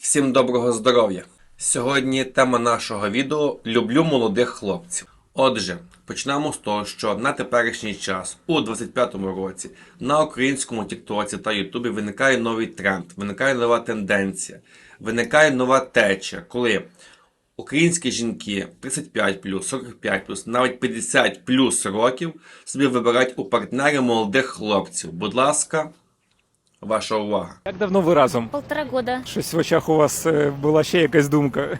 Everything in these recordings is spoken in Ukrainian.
Всім доброго здоров'я! Сьогодні тема нашого відео Люблю молодих хлопців. Отже, почнемо з того, що на теперішній час, у 25-му році, на українському Тіктоці та Ютубі виникає новий тренд, виникає нова тенденція, виникає нова течія, коли українські жінки 35 45 навіть 50 років собі вибирають у партнери молодих хлопців. Будь ласка, ваша увага. Як давно ви разом? Полтора года Щось в очах у вас е, була ще якась думка.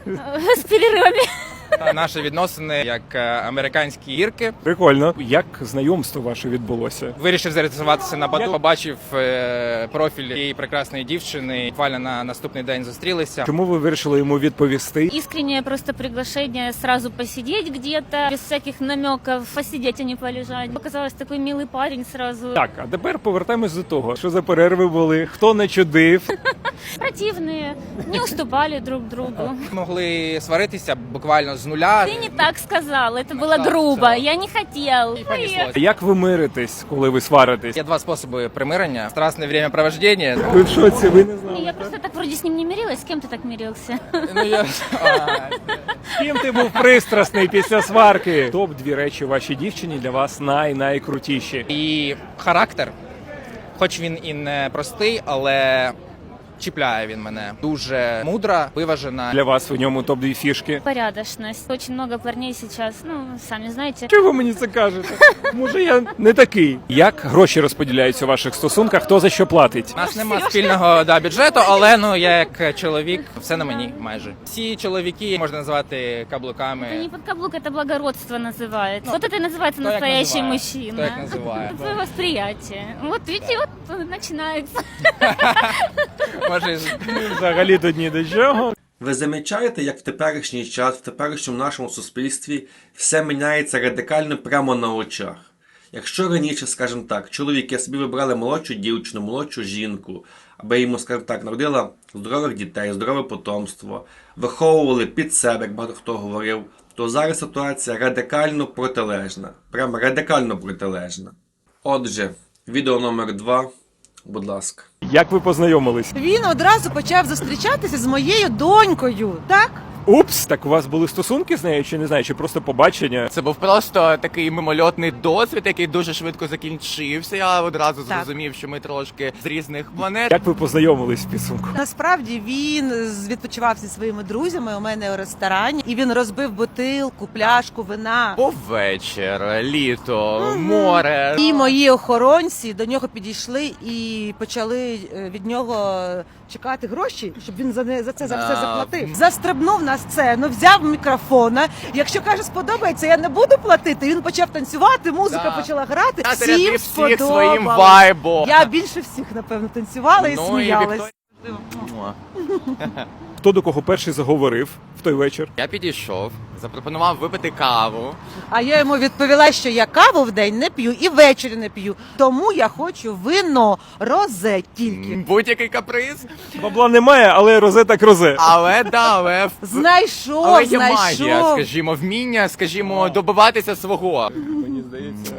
с перерывами. Та Наші відносини як е, американські гірки. Прикольно. Як знайомство ваше відбулося? Вирішив зареєструватися на Баду. Побачив е, профіль цієї прекрасної дівчини. Буквально на наступний день зустрілися. Чому ви вирішили йому відповісти? Искреннее просто приглашение сразу посидеть где-то, без всяких намеков, посидеть, а не полежать. Показалось, такой милый парень сразу. Так, а тепер повертаємось до того, що за перерви були, хто не чудив Противные, не уступали друг другу. Могли сваритися буквально з нуля. Ты не так сказал, это было так, грубо, всё. я не хотел. І понеслось. Як ви миритесь, коли ви сваритесь? Є два способи примирення: страсне времяпровождення. Ви в шоці, ви не И знали. Я просто так вроде с ним не мирилась, с кем ты так мирился? Ну я З Ким ти був пристрасний після сварки? Топ дві речі вашій дівчині для вас най-найкрутіші. і характер, хоч він і не простий, але чіпляє він мене. Дуже мудра, виважена. Для вас в ньому топ дві фішки. Порядочность. Очень много парней сейчас, ну, сами знаете. Чого ви мені це кажете? Може, я не такий. Як гроші розподіляються у ваших стосунках? Хто за що платить? У нас нема спільного да, бюджету, але ну я як чоловік, все на мені майже. Всі чоловіки можна назвати каблуками. Это не под каблук, это благородство называется. Вот это и называется Кто як настоящий называет? мужчина. Кто як называет, Это твое восприятие. Вот видите, вот начинается. Може, Взагалі тут ні до чого. Ви замічаєте, як в теперішній час, в теперішньому нашому суспільстві все міняється радикально прямо на очах. Якщо раніше, скажімо так, чоловіки собі вибрали молодшу дівчину, молодшу жінку, аби йому, скажімо так, народила здорових дітей, здорове потомство, виховували під себе, як багато хто говорив, то зараз ситуація радикально протилежна. Прямо радикально протилежна. Отже, відео номер 2, будь ласка. Як ви познайомились? Він одразу почав зустрічатися з моєю донькою, так? Упс, так у вас були стосунки з нею, чи не знаю, чи просто побачення? Це був просто такий мимольотний досвід, який дуже швидко закінчився. Я одразу Так. зрозумів, що ми трошки з різних планет. Як ви познайомились в підсумку? Насправді він з- відпочивав зі своїми друзями у мене у ресторані, і він розбив бутилку, пляшку вина. Був вечір, літо, море. І мої охоронці до нього підійшли і почали е, від нього чекати гроші, щоб він за не за це за все заплатив. Застрибнув на сцену, взяв мікрофона. Якщо каже, сподобається, я не буду платити. Він почав танцювати, музика почала грати. Я Всім зарядив всіх своїм сподобалось. вайбом. Я більше всіх напевно танцювала і Ну, і сміялась. Вікторія-. Хто до кого перший заговорив в той вечір? Я підійшов, запропонував випити каву. А я йому відповіла, що я каву в день не п'ю і ввечері не п'ю. Тому я хочу вино розе тільки. Будь-який каприз. Бабла немає, але розе так розе. Але да, але Знайшов, але є магія, скажімо, вміння, скажімо, добиватися свого. Мені здається,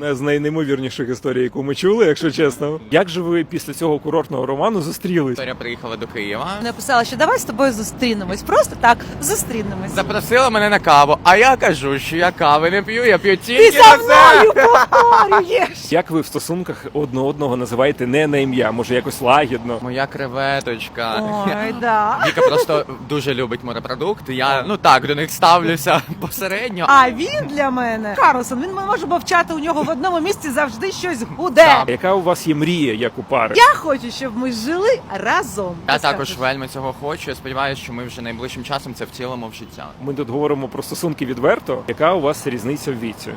одна з найнеймовірніших історій, яку ми чули, якщо чесно. Як же ви після цього курортного роману зустрілись? Вікторія приїхала до Києва. Написала, що давай з тобою зустрінемось. Просто так зустрінемось. Запросила мене на каву, а я кажу, що я кави не п'ю, я п'ю тільки Ти за мною повторюєш. Як ви в стосунках одне одного називаєте не на ім'я, може якось лагідно? Моя креветочка. Ой, да. Віка просто дуже любить морепродукти. Я ну так до них ставлюся посередньо. А він для мене Карлсон. Він може мовчати у нього в одному місці завжди щось гуде. Так. Яка у вас є мрія, як у пари? Я хочу, щоб ми жили разом. Я Ось також так. вельми цього хочу. Я сподіваюся, що ми вже найближчим часом це втілимо в життя. Ми тут говоримо про стосунки відверто. Яка у вас різниця в віці?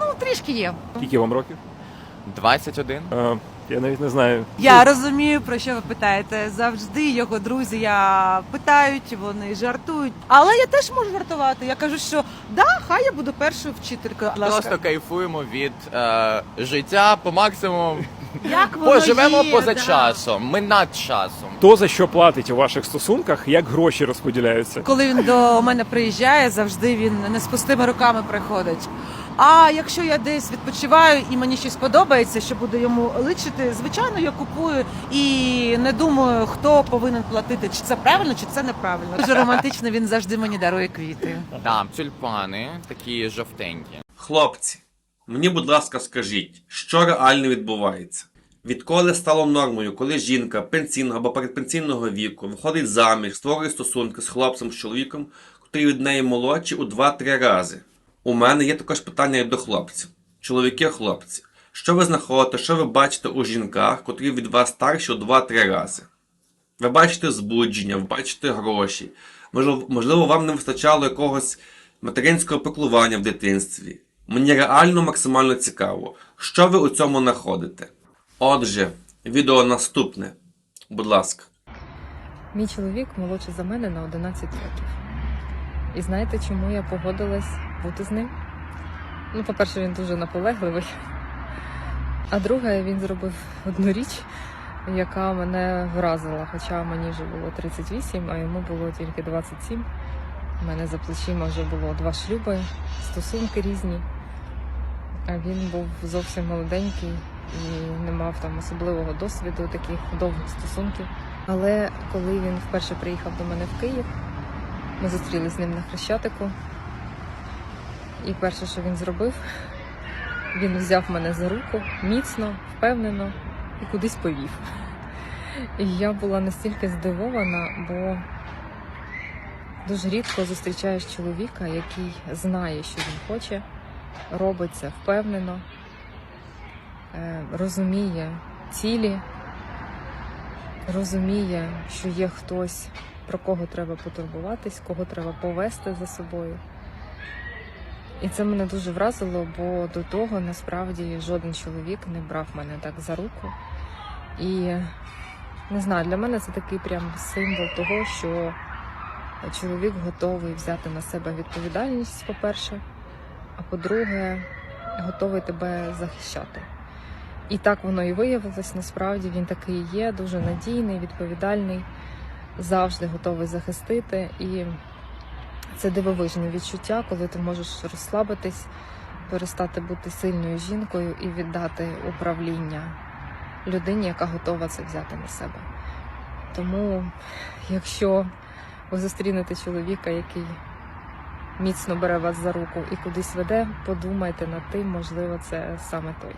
Ну, трішки є. Скільки вам років? 21. А, я навіть не знаю. Я розумію, про що ви питаєте. Завжди його друзі я питають, вони жартують. Але я теж можу жартувати. Я кажу, що да, хай я буду першою вчителькою. Будь ласка. Просто кайфуємо від е, життя по максимуму. Як воно Поживемо є, поза да. часом. Ми над часом. Хто за що платить у ваших стосунках, як гроші розподіляються? Коли він до мене приїжджає, завжди він не з пустими руками приходить. А якщо я десь відпочиваю і мені щось подобається, що буде йому личити, звичайно, я купую і не думаю, хто повинен платити, чи це правильно, чи це неправильно. Дуже романтично він завжди мені дарує квіти. Там тюльпани, такі жовтенькі. Хлопці, мені, будь ласка, скажіть, що реально відбувається? Відколи стало нормою, коли жінка пенсійного або передпенсійного віку виходить заміж, створює стосунки з хлопцем, з чоловіком, який від неї молодший у 2-3 рази. У мене є також питання і до хлопців. Чоловіки, хлопці, що ви знаходите, що ви бачите у жінках, котрі від вас старші у 2-3 рази? Ви бачите збудження, ви бачите гроші. Можливо, вам не вистачало якогось материнського піклування в дитинстві. Мені реально максимально цікаво, що ви у цьому знаходите. Отже, відео наступне. Будь ласка. Мій чоловік молодший за мене на 11 років. І знаєте, чому я погодилась бути з ним? Ну, по-перше, він дуже наполегливий. А друге, він зробив одну річ, яка мене вразила. Хоча мені вже було 38, а йому було тільки 27. У мене за плечима вже було два шлюби, стосунки різні. А він був зовсім молоденький і не мав там особливого досвіду таких довгих стосунків. Але коли він вперше приїхав до мене в Київ, ми зустрілися з ним на Хрещатику. І перше, що він зробив, він взяв мене за руку міцно, впевнено і кудись повів. І я була настільки здивована, бо дуже рідко зустрічаєш чоловіка, який знає, що він хоче, робить це впевнено, е, розуміє цілі, розуміє, що є хтось, про кого треба потурбуватись, кого треба повести за собою. І це мене дуже вразило, бо до того насправді жоден чоловік не брав мене так за руку. І не знаю, для мене це такий прям символ того, що чоловік готовий взяти на себе відповідальність, по-перше, а по-друге, готовий тебе захищати. І так воно і виявилось. Насправді він такий є, дуже надійний, відповідальний, завжди готовий захистити. І це дивовижне відчуття, коли ти можеш розслабитись, перестати бути сильною жінкою і віддати управління людині, яка готова це взяти на себе. Тому, якщо ви зустрінете чоловіка, який міцно бере вас за руку і кудись веде, подумайте над тим, можливо, це саме той.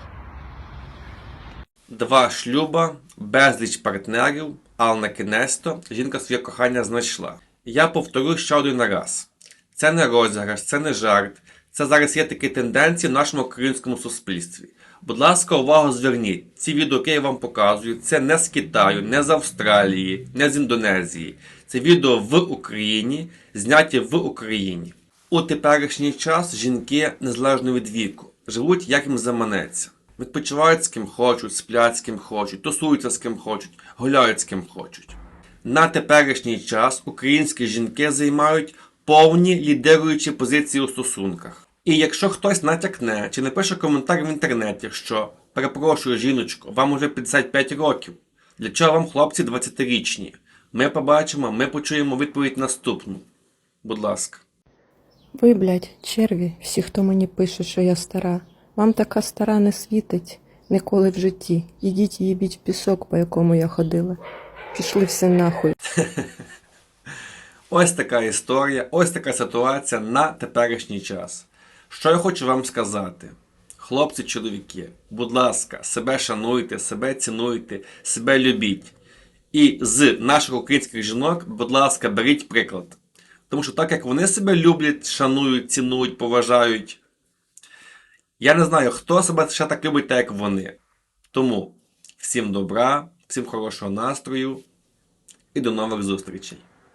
Два шлюба, безліч партнерів, але на кінець-то жінка своє кохання знайшла. Я повторю ще один раз. Це не розіграш, це не жарт. Це зараз є такі тенденції в нашому українському суспільстві. Будь ласка, увагу зверніть. Ці відео, які я вам показую, це не з Китаю, не з Австралії, не з Індонезії. Це відео в Україні, зняті в Україні. У теперішній час жінки, незалежно від віку, живуть як їм заманеться. Відпочивають з ким хочуть, сплять з ким хочуть, тусуються з ким хочуть, гуляють з ким хочуть. На теперішній час українські жінки займають повні лідируючі позиції у стосунках. І якщо хтось натякне чи напише коментар в інтернеті, що перепрошую, жіночко, вам уже 55 років, для чого вам хлопці 20-річні? Ми побачимо, ми почуємо відповідь наступну. Будь ласка. Ви, блядь, черві, всі, хто мені пише, що я стара. Вам така стара не світить ніколи в житті. Ідіть їбіть в пісок, по якому я ходила. Пішли всі нахуй. Ось така історія, ось така ситуація на теперішній час. Що я хочу вам сказати? Хлопці, чоловіки, будь ласка, себе шануйте, себе цінуйте, себе любіть. І з наших українських жінок, будь ласка, беріть приклад. Тому що так як вони себе люблять, шанують, цінують, поважають, я не знаю, хто себе ще так любить, так як вони. Тому всім добра, всім хорошого настрою і до нових зустрічей.